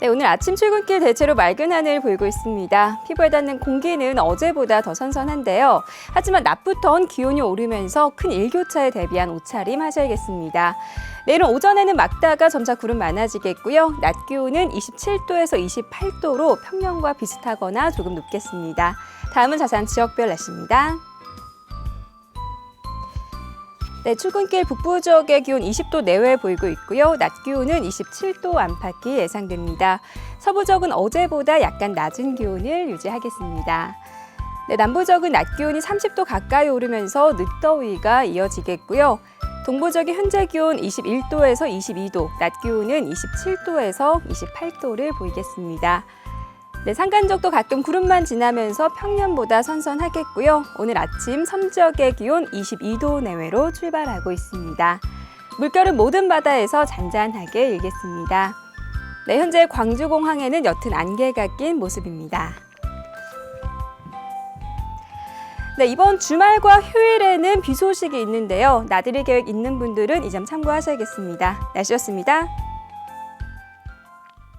네, 오늘 아침 출근길 대체로 맑은 하늘 보이고 있습니다. 피부에 닿는 공기는 어제보다 더 선선한데요. 하지만 낮부터는 기온이 오르면서 큰 일교차에 대비한 옷차림 하셔야겠습니다. 내일은 오전에는 막다가 점차 구름 많아지겠고요. 낮 기온은 27도에서 28도로 평년과 비슷하거나 조금 높겠습니다. 다음은 자세한 지역별 날씨입니다. 네, 출근길 북부 지역의 기온 20도 내외 보이고 있고요. 낮 기온은 27도 안팎이 예상됩니다. 서부 지역은 어제보다 약간 낮은 기온을 유지하겠습니다. 네, 남부 지역은 낮 기온이 30도 가까이 오르면서 늦더위가 이어지겠고요. 동부 지역의 현재 기온 21도에서 22도, 낮 기온은 27도에서 28도를 보이겠습니다. 네, 산간적도 가끔 구름만 지나면서 평년보다 선선하겠고요. 오늘 아침 섬 지역의 기온 22도 내외로 출발하고 있습니다. 물결은 모든 바다에서 잔잔하게 일겠습니다. 네, 현재 광주공항에는 옅은 안개가 낀 모습입니다. 네, 이번 주말과 휴일에는 비 소식이 있는데요. 나들이 계획 있는 분들은 이 점 참고하셔야겠습니다. 날씨였습니다.